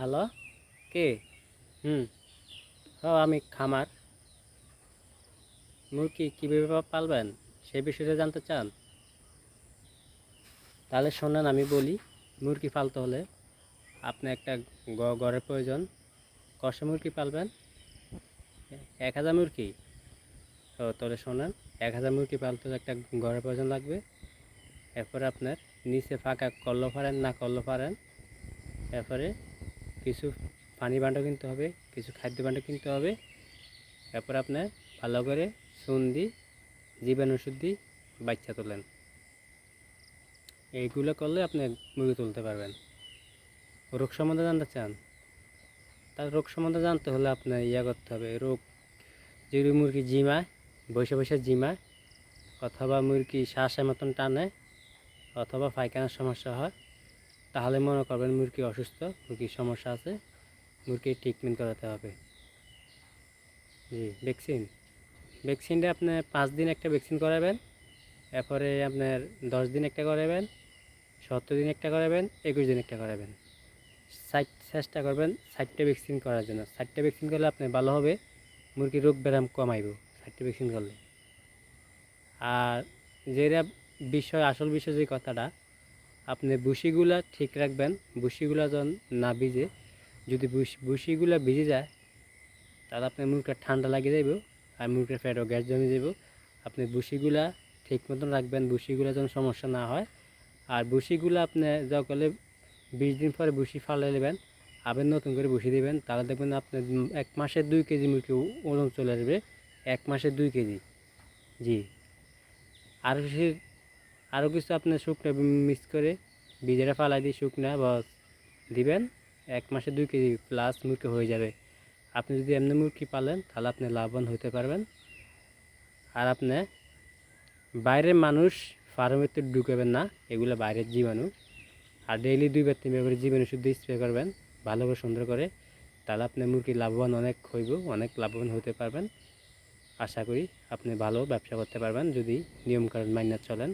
Hello? কে? হুম। ও আমি খামার। মুরগি কীভাবে পালবেন? সে বিষয়টা জানতে চান? তাহলে শোনেন, আমি বলি, মুরগি পালতে হলে আপনি একটা গ- ঘরের প্রয়োজন। কষা মুরগি পালবেন? এক হাজার মুরগি? তো তাহলে শোনেন, এক হাজার মুরগি পালতে হলে একটা ঘরের প্রয়োজন লাগবে। এরপরে আপনার নিচে ফাঁকা করল পারেন না করল পারেন এরপরে কিছু পানি বান্ডও কিনতে হবে, কিছু খাদ্য বান্ড কিনতে হবে। এরপর আপনার ভালো করে চুন দি জীবাণু ওষুধ দিয়ে বাচ্চা তোলেন। এইগুলো করলে আপনি মুরগি তুলতে পারবেন। রোগ সম্বন্ধে জানতে চান? তার রোগ সম্বন্ধে জানতে হলে আপনার ইয়া করতে হবে, রোগ যদি মুরগি জিমায় বসে বসে জিমায় অথবা মুরগি শ্বাসের মতন টানে, অথবা পায়খানার সমস্যা হয় তাহলে মনে করবেন মুরগি অসুস্থ, মুরগির সমস্যা আছে মুরগির ট্রিটমেন্ট করাতে হবে। জি ভ্যাকসিন ভ্যাকসিনটা আপনি পাঁচ দিন একটা ভ্যাকসিন করাবেন, এরপরে আপনার দশ দিন একটা করাবেন, সত্তর দিন একটা করাবেন, একুশ দিন একটা করাবেন। ষাট চেষ্টা করবেন ষাটটা ভ্যাকসিন করার জন্য। ষাটটা ভ্যাকসিন করলে আপনি ভালো হবে, মুরগির রোগ ব্যায়াম কমাইব ষাটটা ভ্যাকসিন করলে। আর যেটা বিষয়, আসল বিষয় যে কথাটা আপনি বুসিগুলা ঠিক রাখবেন। বুসিগুলা যখন না ভিজে। যদি বুস বুসিগুলা ভিজে যায়, তাহলে আপনার মুরগিটা ঠান্ডা লাগে যাইব আর মুরগির ফ্যাটও গ্যাস জমে যাব। আপনি বুসিগুলা ঠিক মতন রাখবেন বুসিগুলা যেন সমস্যা না হয়। আর বুসিগুলা আপনি যখন বিশ দিন পরে বুসি ফালাই নেবেন, আবার নতুন করে বসিয়ে দেবেন, তাহলে দেখবেন আপনার এক মাসে দুই কেজি মুরগি ও- ওজন চলে আসবে। এক মাসে দুই কেজি। জি। আর আরও কিছু আপনার শুকনো মিক্স করে বীজেরা ফালাই দিয়ে শুকনা বা দিবেন। এক মাসে দুই কেজি প্লাস মুরগি হয়ে যাবে। আপনি যদি এমনি মুরগি পালেন, তাহলে আপনি লাভবান হতে পারবেন। আর আপনি বাইরের মানুষ ফার্মের তো ঢুকাবেন না, এগুলো বাইরের জীবাণু। আর ডেইলি দুইবার, তিনবার করে জীবাণু শুদ্ধ স্প্রে করবেন ভালো করে সুন্দর করে, তাহলে আপনি মুরগি লাভবান অনেক হইব, অনেক লাভবান হতে পারবেন। আশা করি আপনি ভালো ব্যবসা করতে পারবেন, যদি নিয়মকানুন মান্য চলেন।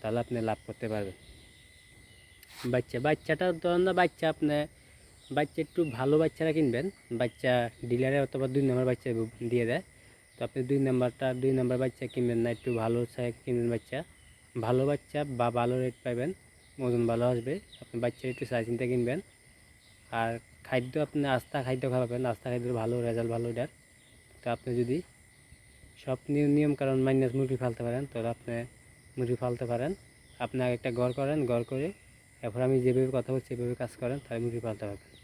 তাহলে আপনি লাভ করতে পারবেন। বাচ্চা, বাচ্চাটা ধরেন না বাচ্চা, আপনি বাচ্চা একটু ভালো বাচ্চারা কিনবেন। বাচ্চা ডিলারে অথবা দুই নম্বর বাচ্চা দিয়ে দেয়। তো আপনি দুই নাম্বারটা দুই নাম্বার বাচ্চা কিনবেন না, একটু ভালো কিনবেন বাচ্চা। ভালো বাচ্চা বা ভালো রেট পাবেন, ওজন ভালো আসবে। আপনি বাচ্চার একটু চাই চিন্তা কিনবেন। আর খাদ্য আপনি আস্থা খাদ্য খাওয়াবেন আস্থা খাদ্য ভালো রেজাল্ট ভালো এটার তো আপনি যদি সব নিয়ম নিয়ম কারণ মাইনাস মুরগি ফালতে পারেন, তাহলে আপনি মুরগি ফালতে পারেন। আপনি একটা ঘর করেন ঘর করে এরপর আমি যেভাবে কথা বলছি, সেভাবে কাজ করেন, তাহলে মুরগি পালতে পারবেন।